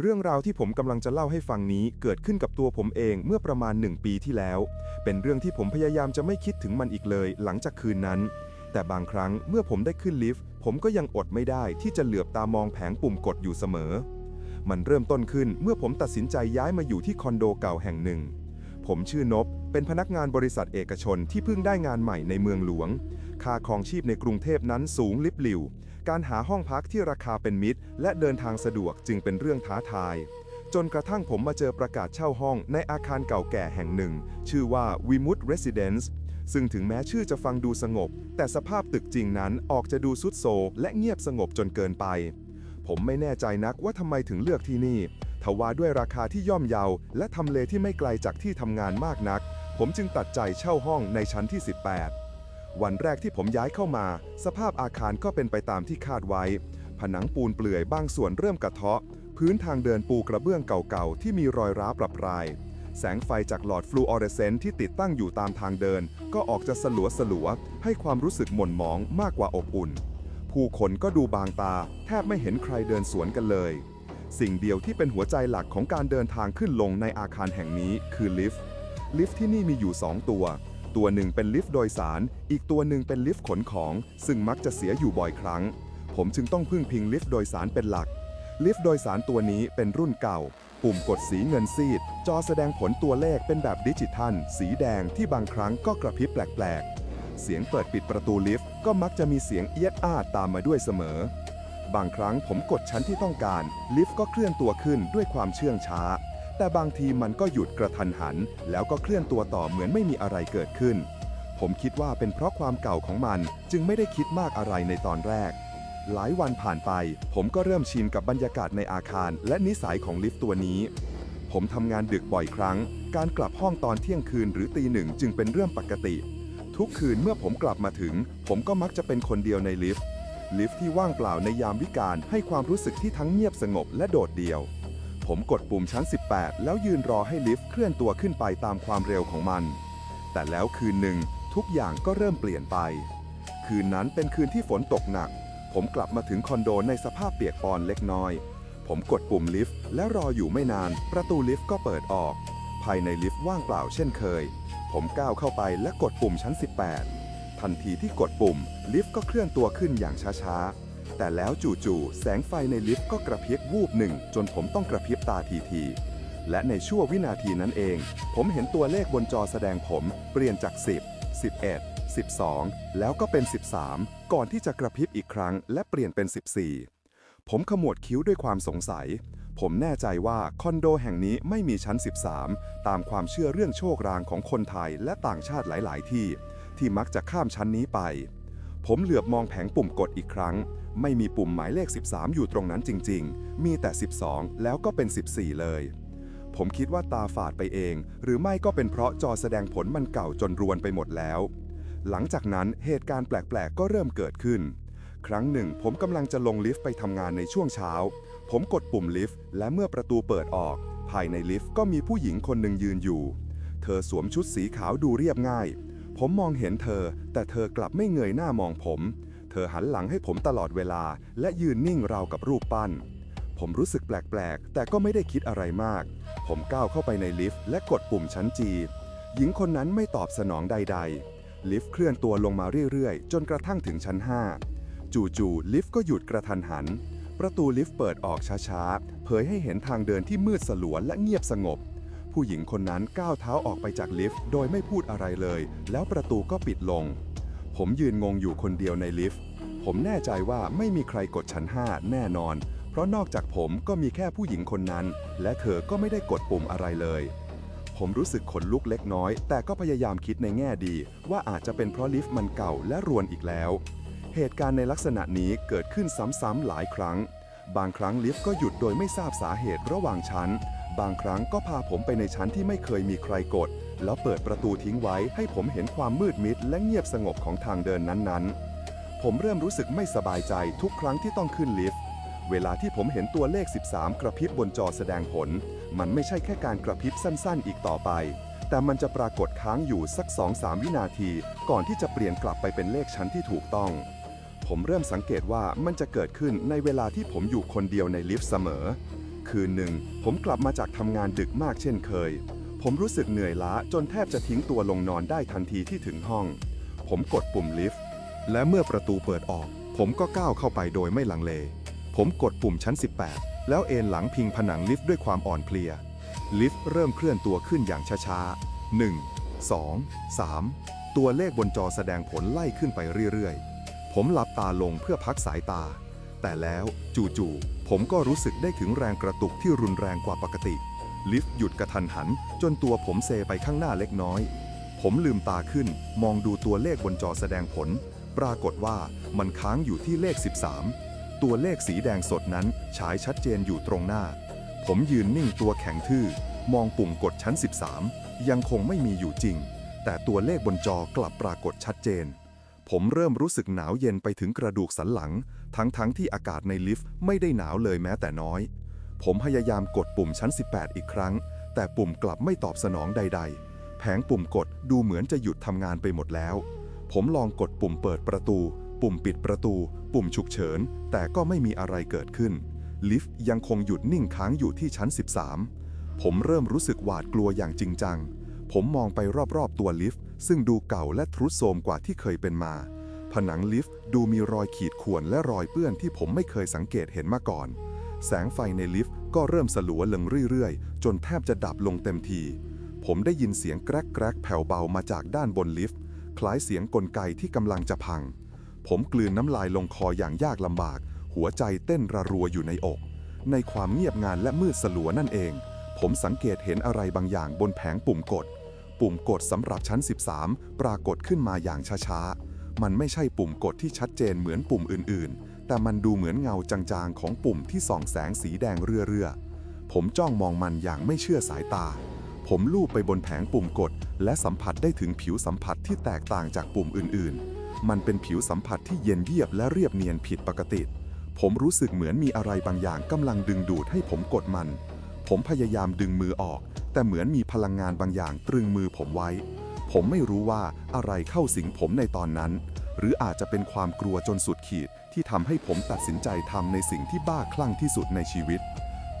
เรื่องราวที่ผมกำลังจะเล่าให้ฟังนี้เกิดขึ้นกับตัวผมเองเมื่อประมาณหนึ่งปีที่แล้ว เป็นเรื่องที่ผมพยายามจะไม่คิดถึงมันอีกเลยหลังจากคืนนั้น แต่บางครั้งเมื่อผมได้ขึ้นลิฟต์ ผมก็ยังอดไม่ได้ที่จะเหลือบตามองแผงปุ่มกดอยู่เสมอ มันเริ่มต้นขึ้นเมื่อผมตัดสินใจย้ายมาอยู่ที่คอนโดเก่าแห่งหนึ่ง ผมชื่อนบเป็นพนักงานบริษัทเอกชนที่เพิ่งได้งานใหม่ในเมืองหลวง ค่าครองชีพในกรุงเทพนั้นสูงลิบหลิว การหาห้องพักที่ราคาเป็นมิตร และเดินทางสะดวกจึงเป็นเรื่องท้าทาย จนกระทั่งผมมาเจอประกาศเช่าห้องในอาคารเก่าแก่แห่งหนึ่ง ชื่อว่า w i m u t Residence ซึ่งถึงแม้ชื่อจะฟังดูสงบ แต่สภาพตึกจริงนั้นออกจะดูสุดโซและเงียบสงบจนเกินไป ผมไม่แน่ใจนักว่าทำไมถึงเลือกที่นี่ทว่าด้วยราคาที่ย่อมเยาและทำเลที่ไม่ไกลจากที่ทำงานมากนัก ผมจึงตัดใจเช่าห้องในชั้นที่ 18 วันแรกที่ผมย้ายเข้ามา สภาพอาคารก็เป็นไปตามที่คาดไว้ ผนังปูนเปลื่อยบางส่วนเริ่มกระเทาะ พื้นทางเดินปูกระเบื้องเก่าๆ ที่มีรอยร้าวปรับราย แสงไฟจากหลอดฟลูออเรสเซนต์ที่ติดตั้งอยู่ตามทางเดิน ก็ออกจะสลัวสลัวๆให้ความรู้สึกหม่นหมองมากกว่าอบอุ่น ผู้คนก็ดูบางตา แทบไม่เห็นใครเดินสวนกันเลย สิ่งเดียวที่เป็นหัวใจหลักของการเดินทางขึ้นลงในอาคารแห่งนี้คือลิฟต์ลิฟต์ที่นี่มีอยู่ 2 ตัว ตัวหนึ่งเป็นลิฟต์โดยสาร อีกตัวหนึ่งเป็นลิฟต์ขนของ ซึ่งมักจะเสียอยู่บ่อยครั้ง ผมจึงต้องพึ่งพิงลิฟต์โดยสารเป็นหลัก ลิฟต์โดยสารตัวนี้เป็นรุ่นเก่า ปุ่มกดสีเงินซีด จอแสดงผลตัวเลขเป็นแบบดิจิทัล สีแดงที่บางครั้งก็กระพริบแปลกๆ เสียงเปิดปิดประตูลิฟต์ก็มักจะมีเสียงเอียดอ้าดตามมาด้วยเสมอ บางครั้งผมกดชั้นที่ต้องการ ลิฟต์ก็เคลื่อนตัวขึ้นด้วยความเชื่องช้า แต่บางทีมันก็หยุดกระทันหัน แล้วก็เคลื่อนตัวต่อเหมือนไม่มีอะไรเกิดขึ้น ผมคิดว่าเป็นเพราะความเก่าของมันจึงไม่ได้คิดมากอะไรในตอนแรก หลายวันผ่านไป ผมก็เริ่มชินกับบรรยากาศในอาคาร และนิสัยของลิฟต์ตัวนี้ ผมทำงานดึกบ่อยครั้ง การกลับห้องตอนเที่ยงคืนหรือตีหนึ่งจึงเป็นเรื่องปกติ ทุกคืนเมื่อผมกลับมาถึง ผมก็มักจะเป็นคนเดียวในลิฟต์ลิฟต์ที่ว่างเปล่าในยามวิกาลให้ความรู้สึกที่ทั้งเงียบสงบและโดดเดี่ยว ผมกดปุ่มชั้น 18 แล้วยืนรอให้ลิฟต์เคลื่อนตัวขึ้นไปตามความเร็วของมัน แต่แล้วคืนหนึ่งทุกอย่างก็เริ่มเปลี่ยนไป คืนนั้นเป็นคืนที่ฝนตกหนัก ผมกลับมาถึงคอนโดในสภาพเปียกปอนเล็กน้อย ผมกดปุ่มลิฟต์และรออยู่ไม่นาน ประตูลิฟต์ก็เปิดออก ภายในลิฟต์ว่างเปล่าเช่นเคย ผมก้าวเข้าไปและกดปุ่มชั้น 18 ทันทีที่กดปุ่ม ลิฟต์ก็เคลื่อนตัวขึ้นอย่างช้าๆ แต่แล้วจู่ๆแสงไฟในลิฟต์ก็กระพริบวูบหนึ่ง จนผมต้องกระพริบตาทีๆและในชั่ววินาทีนั้นเอง ผมเห็นตัวเลขบนจอแสดงผมเปลี่ยนจาก 10 11 12 แล้วก็เป็น 13 ก่อนที่จะกระพริบอีกครั้ง และเปลี่ยนเป็น 14 ผมขมวดคิ้วด้วยความสงสัย ผมแน่ใจว่าคอนโดแห่งนี้ไม่มีชั้น 13 ตามความเชื่อเรื่องโชครางของคนไทยและต่างชาติหลาย ๆ ที่ ที่มักจะข้ามชั้นนี้ไป ผมเหลือบมองแผงปุ่มกดอีกครั้ง ไม่มีปุ่มหมายเลข 13 อยู่ตรงนั้นจริง ๆ มีแต่ 12 แล้วก็เป็น 14 เลย ผมคิดว่าตาฝาดไปเอง หรือไม่ก็เป็นเพราะจอแสดงผลมันเก่าจนรวนไปหมดแล้ว หลังจากนั้นเหตุการณ์แปลกๆ ก็เริ่มเกิดขึ้น ครั้งหนึ่ง ผมกำลังจะลงลิฟต์ไปทำงานในช่วงเช้า ผมกดปุ่มลิฟต์และเมื่อประตูเปิดออก ภายในลิฟต์ก็มีผู้หญิงคนหนึ่งยืนอยู่ เธอสวมชุดสีขาวดูเรียบง่าย ผมมองเห็นเธอ แต่เธอกลับไม่เงยหน้ามองผม เธอหันหลังให้ผมตลอดเวลา และยืนนิ่งราวกับรูปปั้น ผมรู้สึกแปลก ๆ แต่ก็ไม่ได้คิดอะไรมาก ผมก้าวเข้าไปในลิฟต์และกดปุ่มชั้นจีหญิงคนนั้นไม่ตอบสนองใด ๆ ลิฟต์เคลื่อนตัวลงมาเรื่อย ๆ จนกระทั่งถึงชั้น 5 จู่ๆลิฟต์ก็หยุดกระทันหัน ประตูลิฟต์เปิดออกช้า ๆ เผยให้เห็นทางเดินที่มืดสลัวและเงียบสงบ ผู้หญิงคนนั้นก้าวเท้าออกไปจากลิฟต์โดยไม่พูดอะไรเลย แล้วประตูก็ปิดลง ผมยืนงงอยู่คนเดียวในลิฟต์ ผมแน่ใจว่าไม่มีใครกดชั้น 5 แน่นอน เพราะนอกจากผมก็มีแค่ผู้หญิงคนนั้น และเธอก็ไม่ได้กดปุ่มอะไรเลย ผมรู้สึกขนลุกเล็กน้อย แต่ก็พยายามคิดในแง่ดี ว่าอาจจะเป็นเพราะลิฟต์มันเก่าและรวนอีกแล้ว เหตุการณ์ในลักษณะนี้เกิดขึ้นซ้ำๆหลายครั้ง บางครั้งลิฟต์ก็หยุดโดยไม่ทราบสาเหตุระหว่างชั้น บางครั้งก็พาผมไปในชั้นที่ไม่เคยมีใครกด แล้วเปิดประตูทิ้งไว้ให้ผมเห็นความมืดมิดและเงียบสงบของทางเดินนั้นๆ ผมเริ่มรู้สึกไม่สบายใจทุกครั้งที่ต้องขึ้นลิฟต์ เวลาที่ผมเห็นตัวเลข 13 กระพริบบนจอแสดงผล มันไม่ใช่แค่การกระพริบสั้นๆ อีกต่อไป แต่มันจะปรากฏค้างอยู่สัก 2-3 วินาที ก่อนที่จะเปลี่ยนกลับไปเป็นเลขชั้นที่ถูกต้อง ผมเริ่มสังเกตว่ามันจะเกิดขึ้นในเวลาที่ผมอยู่คนเดียวในลิฟต์เสมอ คืนหนึ่ง ผมกลับมาจากทำงานดึกมากเช่นเคย ผมรู้สึกเหนื่อยล้าจนแทบจะทิ้งตัวลงนอนได้ทันทีที่ถึงห้อง ผมกดปุ่มลิฟต์ และเมื่อประตูเปิดออก ผมก็ก้าวเข้าไปโดยไม่ลังเล ผมกดปุ่มชั้น 18 แล้วเอนหลังพิงผนังลิฟต์ด้วยความอ่อนเพลีย ลิฟต์เริ่มเคลื่อนตัวขึ้นอย่างช้าๆ 1 2 3 ตัวเลขบนจอแสดงผลไล่ขึ้นไปเรื่อยๆ ผมหลับตาลงเพื่อพักสายตา แต่แล้วจู่ๆ ผมก็รู้สึกได้ถึงแรงกระตุกที่รุนแรงกว่าปกติ ลิฟต์หยุดกระทันหัน จนตัวผมเซไปข้างหน้าเล็กน้อย ผมลืมตาขึ้น มองดูตัวเลขบนจอแสดงผล ปรากฏว่ามันค้างอยู่ที่เลข 13 ตัวเลขสีแดงสดนั้นฉายชัดเจนอยู่ตรงหน้า ผมยืนนิ่งตัวแข็งทื่อ มองปุ่มกดชั้น 13 ยังคงไม่มีอยู่จริง แต่ตัวเลขบนจอกลับปรากฏชัดเจน ผมเริ่มรู้สึกหนาวเย็นไปถึงกระดูกสันหลัง ทั้งๆทที่อากาศในลิฟต์ไม่ได้หนาวเลยแม้แต่น้อย ผมพยายามกดปุ่มชั้น 18 อีกครั้ง แต่ปุ่มกลับไม่ตอบสนองใด ๆ แผงปุ่มกดดูเหมือนจะหยุดทำงานไปหมดแล้ว ผมลองกดปุ่มเปิดประตู ปุ่มปิดประตู ปุ่มฉุกเฉิน แต่ก็ไม่มีอะไรเกิดขึ้น ลิฟต์ยังคงหยุดนิ่งค้างอยู่ที่ชั้น 13 ผมเริ่มรู้สึกหวาดกลัวอย่างจริงจัง ผมมองไปรอบๆตัวลิฟต์ ซึ่งดูเก่าและทรุดโทรมกว่าที่เคยเป็นมา ผนังลิฟต์ดูมีรอยขีดข่วนและรอยเปื้อนที่ผมไม่เคยสังเกตเห็นมาก่อน แสงไฟในลิฟต์ก็เริ่มสลัวลงเรื่อยๆ จนแทบจะดับลงเต็มที ผมได้ยินเสียงแกรกแกรกแผ่วเบามาจากด้านบนลิฟต์ คล้ายเสียงกลไกที่กำลังจะพัง ผมกลืนน้ำลายลงคออย่างยากลำบาก หัวใจเต้นระรัวอยู่ในอก ในความเงียบงานและมืดสลัวนั่นเอง ผมสังเกตเห็นอะไรบางอย่างบนแผงปุ่มกด ปุ่มกดสำหรับชั้น 13 ปรากฏขึ้นมาอย่างช้าๆ มันไม่ใช่ปุ่มกดที่ชัดเจนเหมือนปุ่มอื่นๆ แต่มันดูเหมือนเงาจางๆ ของปุ่มที่ส่องแสงสีแดงเรื่อๆ ผมจ้องมองมันอย่างไม่เชื่อสายตา ผมลูบไปบนแผงปุ่มกด และสัมผัสได้ถึงผิวสัมผัสที่แตกต่างจากปุ่มอื่นๆ มันเป็นผิวสัมผัสที่เย็นเยียบและเรียบเนียนผิดปกติ ผมรู้สึกเหมือนมีอะไรบางอย่างกำลังดึงดูดให้ผมกดมัน ผมพยายามดึงมือออก แต่เหมือนมีพลังงานบางอย่างตรึงมือผมไว้ ผมไม่รู้ว่าอะไรเข้าสิงผมในตอนนั้น หรืออาจจะเป็นความกลัวจนสุดขีดที่ทำให้ผมตัดสินใจทำในสิ่งที่บ้าคลั่งที่สุดในชีวิต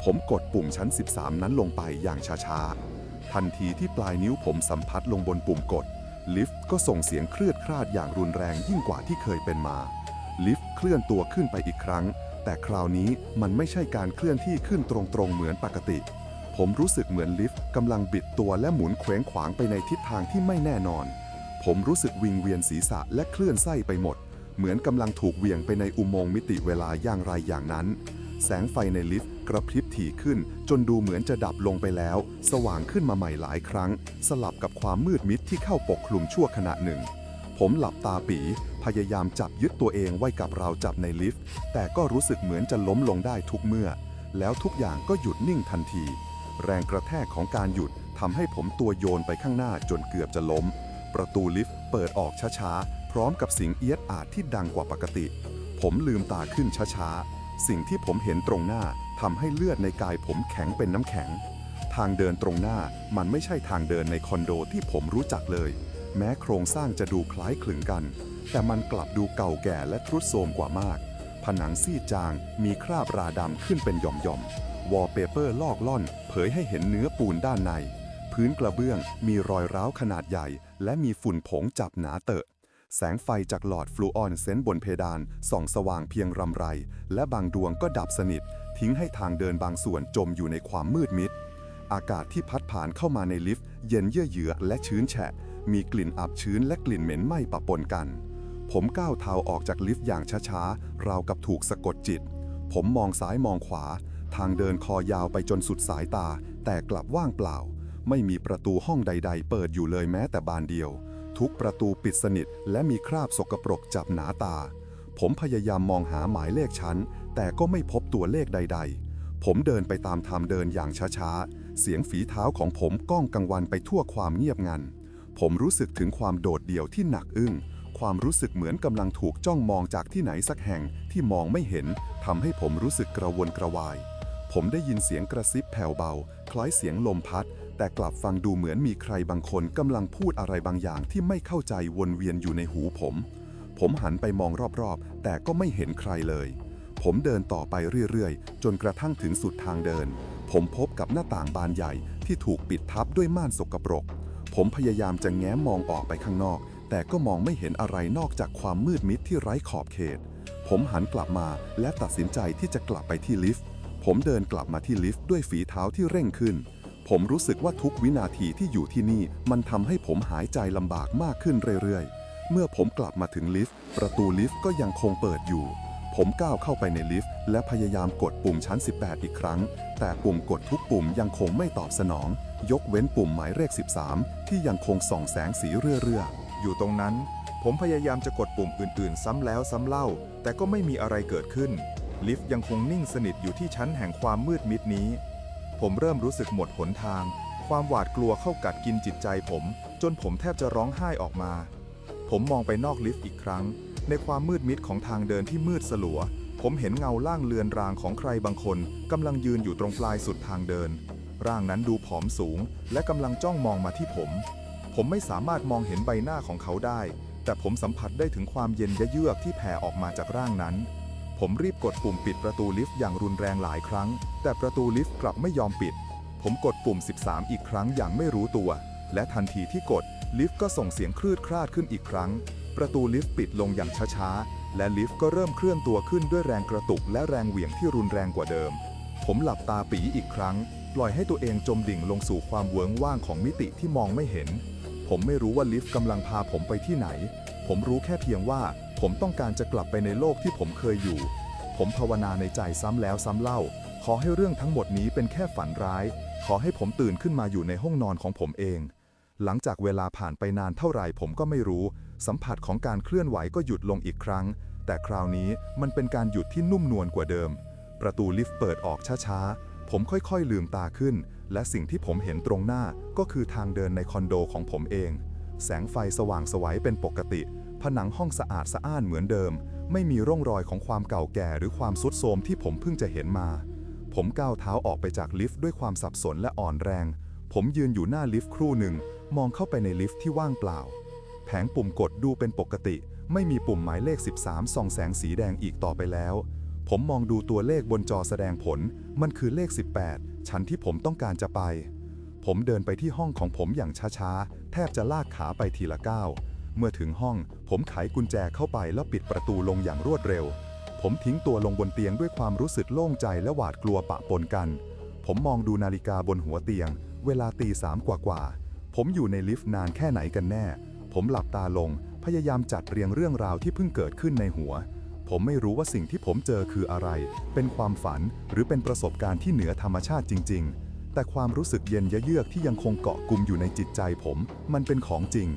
ผมกดปุ่มชั้น 13 นั้นลงไปอย่างช้าๆ ทันทีที่ปลายนิ้วผมสัมผัสลงบนปุ่มกด ลิฟต์ก็ส่งเสียงเคลือดคลาดอย่างรุนแรงยิ่งกว่าที่เคยเป็นมา ลิฟต์เคลื่อนตัวขึ้นไปอีกครั้ง แต่คราวนี้มันไม่ใช่การเคลื่อนที่ขึ้นตรงๆเหมือนปกติ ผมรู้สึกเหมือนลิฟต์กำลังบิดตัวและหมุนเคว้งขวางไปในทิศทางที่ไม่แน่นอน ผมรู้สึกวิงเวียนศีรษะและเคลื่อนไส้ไปหมด เหมือนกำลังถูกเหวี่ยงไปในอุโมงค์มิติเวลาอย่างไรอย่างนั้น แสงไฟในลิฟต์กระพริบถี่ขึ้น จนดูเหมือนจะดับลงไปแล้ว สว่างขึ้นมาใหม่หลายครั้ง สลับกับความมืดมิดที่เข้าปกคลุมชั่วขณะหนึ่ง ผมหลับตาปีพยายามจับยึดตัวเองไว้กับราวจับในลิฟต์ แต่ก็รู้สึกเหมือนจะล้มลงได้ทุกเมื่อ แล้วทุกอย่างก็หยุดนิ่งทันที แรงกระแทกของการหยุดทำให้ผมตัวโยนไปข้างหน้าจนเกือบจะล้ม ประตูลิฟต์เปิดออกช้าๆ พร้อมกับเสียงเอียดอาดที่ดังกว่าปกติ ผมลืมตาขึ้นช้าๆ สิ่งที่ผมเห็นตรงหน้าทำให้เลือดในกายผมแข็งเป็นน้ำแข็ง ทางเดินตรงหน้ามันไม่ใช่ทางเดินในคอนโดที่ผมรู้จักเลย แม้โครงสร้างจะดูคล้ายคลึงกัน แต่มันกลับดูเก่าแก่และทรุดโทรมกว่ามาก ผนังซีดจางมีคราบราดำขึ้นเป็นหย่อมๆ วอลเปเปอร์ลอกล่อน เผยให้เห็นเนื้อปูนด้านใน พื้นกระเบื้องมีรอยร้าวขนาดใหญ่ และมีฝุ่นผงจับหนาเตอะ แสงไฟจากหลอดฟลูออนเซนต์บนเพดาน ส่องสว่างเพียงรำไร และบางดวงก็ดับสนิท ทิ้งให้ทางเดินบางส่วนจมอยู่ในความมืดมิด อากาศที่พัดผ่านเข้ามาในลิฟต์ เย็นเยือกเยือกและชื้นแฉะ มีกลิ่นอับชื้นและกลิ่นเหม็นไหม้ปะปนกัน ผมก้าวเท้าออกจากลิฟต์อย่างช้าๆราวกับถูกสะกดจิต ผมมองซ้ายมองขวา ทางเดินคอยาวไปจนสุดสายตา แต่กลับว่างเปล่า ไม่มีประตูห้องใด ๆ เปิดอยู่เลยแม้แต่บานเดียว ทุกประตูปิดสนิทและมีคราบสกปรกจับหนาตา ผมพยายามมองหาหมายเลขชั้น แต่ก็ไม่พบตัวเลขใด ๆ ผมเดินไปตามทางเดินอย่างช้าๆ เสียงฝีเท้าของผมก้องกังวันไปทั่วความเงียบงัน ผมรู้สึกถึงความโดดเดี่ยวที่หนักอึ้งความรู้สึกเหมือนกำลังถูกจ้องมองจากที่ไหนสักแห่งที่มองไม่เห็นทำให้ผมรู้สึกกระวนกระวาย ผมได้ยินเสียงกระซิบแผ่วเบา คล้ายเสียงลมพัด แต่กลับฟังดูเหมือนมีใครบางคนกำลังพูดอะไรบางอย่างที่ไม่เข้าใจวนเวียนอยู่ในหูผม ผมหันไปมองรอบๆ แต่ก็ไม่เห็นใครเลย ผมเดินต่อไปเรื่อยๆ จนกระทั่งถึงสุดทางเดิน ผมพบกับหน้าต่างบานใหญ่ที่ถูกปิดทับด้วยม่านสกปรก ผมพยายามจะแง้มมองออกไปข้างนอก แต่ก็มองไม่เห็นอะไรนอกจากความมืดมิดที่ไร้ขอบเขต ผมหันกลับมาและตัดสินใจที่จะกลับไปที่ลิฟต์ ผมเดินกลับมาที่ลิฟต์ด้วยฝีเท้าที่เร่งขึ้น ผมรู้สึกว่าทุกวินาทีที่อยู่ที่นี่ มันทำให้ผมหายใจลำบากมากขึ้นเรื่อยๆ เมื่อผมกลับมาถึงลิฟต์ ประตูลิฟต์ก็ยังคงเปิดอยู่ ผมก้าวเข้าไปในลิฟต์ และพยายามกดปุ่มชั้น 18 อีกครั้ง แต่ปุ่มกดทุกปุ่มยังคงไม่ตอบสนอง ยกเว้นปุ่มหมายเลข 13 ที่ยังคงส่องแสงสีเรื่อยๆอยู่ตรงนั้น ผมพยายามจะกดปุ่มอื่นๆ ซ้ำแล้วซ้ำเล่า แต่ก็ไม่มีอะไรเกิดขึ้น ลิฟต์ยังคงนิ่งสนิทอยู่ที่ชั้นแห่งความมืดมิดนี้ ผมเริ่มรู้สึกหมดหนทาง ความหวาดกลัวเข้ากัดกินจิตใจผม จนผมแทบจะร้องไห้ออกมา ผมมองไปนอกลิฟต์อีกครั้ง ในความมืดมิดของทางเดินที่มืดสลัว ผมเห็นเงาล่างเลือนรางของใครบางคนกำลังยืนอยู่ตรงปลายสุดทางเดิน ร่างนั้นดูผอมสูง และกำลังจ้องมองมาที่ผม ผมไม่สามารถมองเห็นใบหน้าของเขาได้ แต่ผมสัมผัสได้ถึงความเย็นยะเยือกที่แผ่ออกมาจากร่างนั้น ผมรีบกดปุ่มปิดประตูลิฟต์อย่างรุนแรงหลายครั้ง แต่ประตูลิฟต์กลับไม่ยอมปิด ผมกดปุ่ม 13 อีกครั้งอย่างไม่รู้ตัว และทันทีที่กด ลิฟต์ก็ส่งเสียงคลืดคลาดขึ้นอีกครั้ง ประตูลิฟต์ปิดลงอย่างช้าๆ และลิฟต์ก็เริ่มเคลื่อนตัวขึ้นด้วยแรงกระตุกและแรงเหวี่ยงที่รุนแรงกว่าเดิม ผมหลับตาปีอีกครั้ง ปล่อยให้ตัวเองจมดิ่งลงสู่ความเวิงว่างของมิติที่มองไม่เห็น ผมไม่รู้ว่าลิฟต์กำลังพาผมไปที่ไหน ผมรู้แค่เพียงว่า ผมต้องการจะกลับไปในโลกที่ผมเคยอยู่ ผมภาวนาในใจซ้ำแล้วซ้ำเล่า ขอให้เรื่องทั้งหมดนี้เป็นแค่ฝันร้าย ขอให้ผมตื่นขึ้นมาอยู่ในห้องนอนของผมเอง หลังจากเวลาผ่านไปนานเท่าไหร่ผมก็ไม่รู้ สัมผัสของการเคลื่อนไหวก็หยุดลงอีกครั้ง แต่คราวนี้มันเป็นการหยุดที่นุ่มนวลกว่าเดิม ประตูลิฟต์เปิดออกช้าๆ ผมค่อยๆ ลืมตาขึ้น และสิ่งที่ผมเห็นตรงหน้าก็คือทางเดินในคอนโดของผมเอง แสงไฟสว่างสวัยเป็นปกติ นังห้องสะอาดสะอ้านเหมือนเดิม ไม่มีร่องรอยของความเก่าแก่หรือความสุดโทรมที่ผมเพิ่งจะเห็นมา ผมก้าวเท้าออกไปจากลิฟต์ด้วยความสับสนและอ่อนแรง ผมยืนอยู่หน้าลิฟต์ครู่หนึ่ง มองเข้าไปในลิฟต์ที่ว่างเปล่า แผงปุ่มกดดูเป็นปกติ ไม่มีปุ่มหมายเลข 13 ส่องแสงสีแดงอีกต่อไปแล้ว ผมมองดูตัวเลขบนจอแสดงผล มันคือเลข 18 ชั้นที่ผมต้องการจะไป ผมเดินไปที่ห้องของผมอย่างช้าๆ แทบจะลากขาไปทีละก้าว เมื่อถึงห้อง ผมไขกุญแจเข้าไปแล้วปิดประตูลงอย่างรวดเร็ว ผมทิ้งตัวลงบนเตียงด้วยความรู้สึกโล่งใจและหวาดกลัวปะปนกัน ผมมองดูนาฬิกาบนหัวเตียง เวลาตีสามกว่าๆ ผมอยู่ในลิฟต์นานแค่ไหนกันแน่ ผมหลับตาลง พยายามจัดเรียงเรื่องราวที่เพิ่งเกิดขึ้นในหัว ผมไม่รู้ว่าสิ่งที่ผมเจอคืออะไร เป็นความฝันหรือเป็นประสบการณ์ที่เหนือธรรมชาติจริง ๆ แต่ความรู้สึกเย็นยะเยือกที่ยังคงเกาะกลุ่มอยู่ในจิตใจผม มันเป็นของจริง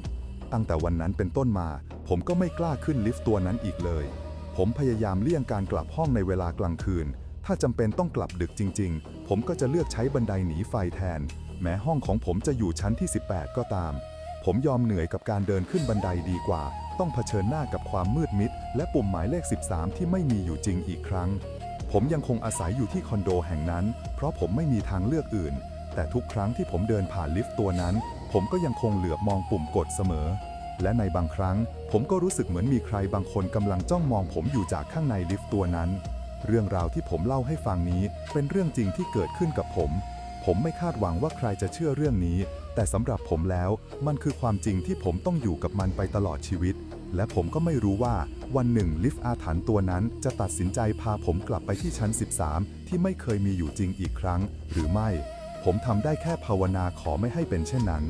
ตั้งแต่วันนั้นเป็นต้นมา ผมก็ไม่กล้าขึ้นลิฟต์ตัวนั้นอีกเลย ผมพยายามเลี่ยงการกลับห้องในเวลากลางคืน ถ้าจำเป็นต้องกลับดึกจริง ๆ ผมก็จะเลือกใช้บันไดหนีไฟแทน แม้ห้องของผมจะอยู่ชั้นที่ 18 ก็ตาม ผมยอมเหนื่อยกับการเดินขึ้นบันไดดีกว่า ต้องเผชิญหน้ากับความมืดมิด และปุ่มหมายเลข 13 ที่ไม่มีอยู่จริงอีกครั้ง ผมยังคงอาศัยอยู่ที่คอนโดแห่งนั้น เพราะผมไม่มีทางเลือกอื่น แต่ทุกครั้งที่ผมเดินผ่านลิฟต์ตัวนั้น ผมก็ยังคงเหลือบมองปุ่มกดเสมอ และในบางครั้ง ผมก็รู้สึกเหมือนมีใครบางคนกำลังจ้องมองผมอยู่จากข้างในลิฟต์ตัวนั้น เรื่องราวที่ผมเล่าให้ฟังนี้เป็นเรื่องจริงที่เกิดขึ้นกับผม ผมไม่คาดหวังว่าใครจะเชื่อเรื่องนี้ แต่สำหรับผมแล้ว มันคือความจริงที่ผมต้องอยู่กับมันไปตลอดชีวิต และผมก็ไม่รู้ว่าวันหนึ่งลิฟต์อาถรรพ์ตัวนั้นจะตัดสินใจพาผมกลับไปที่ชั้น 13 ที่ไม่เคยมีอยู่จริงอีกครั้ง หรือไม่ ผมทำได้แค่ภาวนาขอไม่ให้เป็นเช่นนั้น